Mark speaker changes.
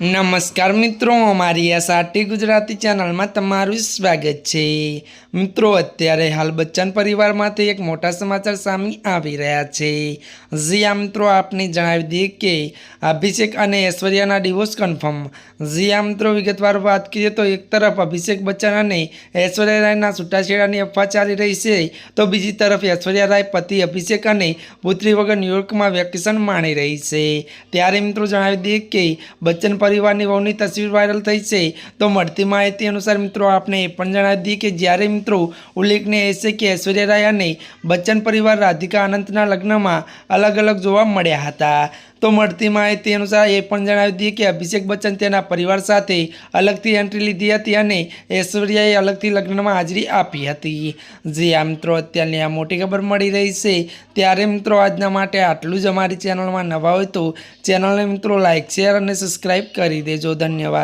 Speaker 1: નમસ્કાર મિત્રો, અમારી આ સાટી ગુજરાતી ચેનલમાં તમારું સ્વાગત છે. મિત્રો, અત્યારે હાલ બચ્ચન પરિવારમાંથી એક મોટા સમાચાર સામે આવી રહ્યા છે. જી આ મિત્રો, આપને જણાવી દઈએ કે અભિષેક અને ઐશ્વર્યાના ડિવોર્સ કન્ફર્મ જી આ મિત્રો, વિગતવાર વાત કરીએ તો એક તરફ અભિષેક બચ્ચન અને ઐશ્વર્યા રાયના છૂટાછેડાની અફવા ચાલી રહી છે, તો બીજી તરફ ઐશ્વર્યા રાય પતિ અભિષેક અને પુત્રી વગર ન્યુયોર્કમાં વેકેશન માણી રહી છે. ત્યારે મિત્રો, જણાવી દઈએ કે બચ્ચન પરિવારની વહુની તસવીર વાયરલ થઈ છે. તો મળતી માહિતી અનુસાર મિત્રો, આપને એ પણ જણાવી દઈએ કે જ્યારે મિત્રો ઉલ્લેખનીય છે કે ઐશ્વર્યા રાય અને બચ્ચન પરિવાર રાધિકા અનંતના લગ્નમાં અલગ અલગ જોવા મળ્યા હતા. તો મળતી માહિતી અનુસાર એ પણ જણાવી દઈએ કે અભિષેક બચ્ચન તેના પરિવાર સાથે અલગથી એન્ટ્રી લીધી હતી અને ઐશ્વર્યાએ અલગથી લગ્નમાં હાજરી આપી હતી. જે આ મિત્રો અત્યારની આ મોટી ખબર મળી રહી છે, ત્યારે મિત્રો આજના માટે આટલું જ અમારી ચેનલમાં નવા હોય તો ચેનલને મિત્રો લાઇક શેર અને સબસ્ક્રાઈબ કરી દેજો. ધન્યવાદ.